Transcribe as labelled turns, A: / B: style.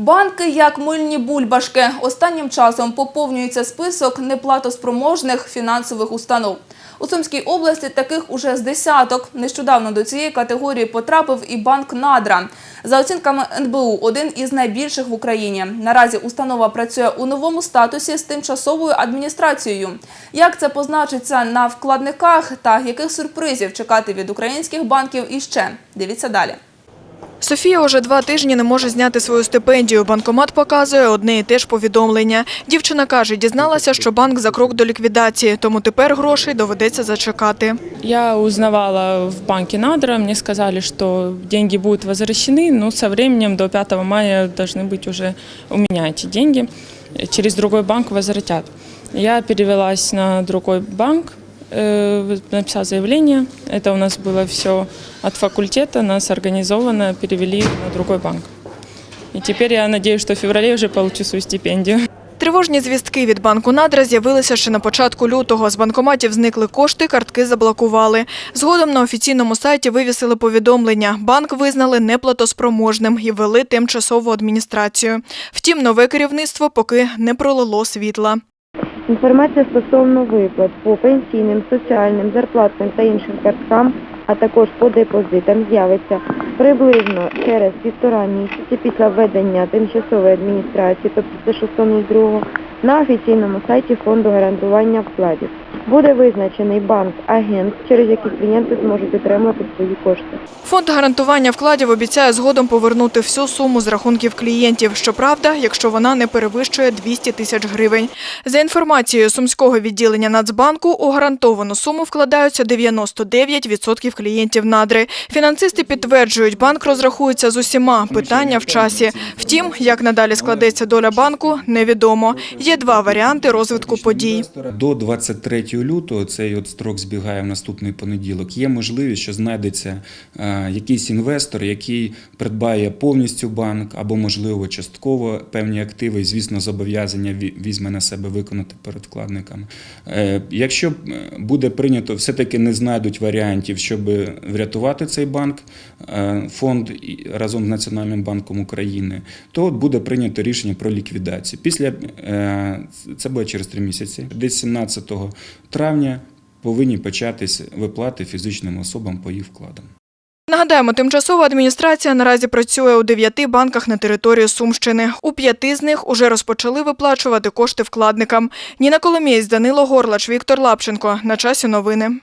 A: Банки як мильні бульбашки. Останнім часом поповнюється список неплатоспроможних фінансових установ. У Сумській області таких уже з десяток. Нещодавно до цієї категорії потрапив і банк Надра. За оцінками НБУ, один із найбільших в Україні. Наразі установа працює у новому статусі з тимчасовою адміністрацією. Як це позначиться на вкладниках та яких сюрпризів чекати від українських банків іще? Дивіться далі.
B: Софія уже два тижні не може зняти свою стипендію. Банкомат показує одне і те ж повідомлення. Дівчина каже, дізналася, що банк за крок до ліквідації, тому тепер грошей доведеться зачекати.
C: Я узнавала в банке Надра, мне сказали, что деньги будут возвращены, но со временем до 5 мая должны быть уже у меня эти деньги. Через другой банк возвратят. Я перевелась на другой банк, э, написала заявление. Это у нас было все от факультета, нас организованно перевели на другой банк. И теперь я надеюсь, что в феврале уже получу свою стипендию.
B: Тривожні звістки від банку «Надра» з'явилися ще на початку лютого. З банкоматів зникли кошти, картки заблокували. Згодом на офіційному сайті вивісили повідомлення. Банк визнали неплатоспроможним і ввели тимчасову адміністрацію. Втім, нове керівництво поки не пролило світла.
D: Інформація стосовно виплат по пенсійним, соціальним, зарплатним та іншим карткам, а також по депозитам з'явиться приблизно через півтора місяці після введення тимчасової адміністрації, тобто це 6.02, на офіційному сайті Фонду гарантування вкладів. Буде визначений банк-агент, через який клієнти зможуть отримати свої кошти.
B: Фонд гарантування вкладів обіцяє згодом повернути всю суму з рахунків клієнтів. Щоправда, якщо вона не перевищує 200 тисяч гривень. За інформацією Сумського відділення Нацбанку, у гарантовану суму вкладаються 99% клієнтів надри. Фінансисти підтверджують, банк розрахується з усіма. Питання в часі. Втім, як надалі складеться доля банку, невідомо. Є два варіанти розвитку подій.
E: До 23 лютого, цей от строк збігає в наступний понеділок, є можливість, що знайдеться е, якийсь інвестор, який придбає повністю банк або, можливо, частково певні активи, і, звісно, зобов'язання візьме на себе виконати перед вкладниками. Е, Якщо е, буде прийнято, все-таки не знайдуть варіантів, щоб врятувати цей банк, фонд разом з Національним банком України, то от буде прийнято рішення про ліквідацію. Після це буде через три місяці. Десь 17 травня повинні початись виплати фізичним особам по їх вкладам.
B: Нагадаємо, тимчасова адміністрація наразі працює у дев'яти банках на території Сумщини. У п'яти з них уже розпочали виплачувати кошти вкладникам. Ніна Коломієць, Данило Горлач, Віктор Лапченко. На часі новини.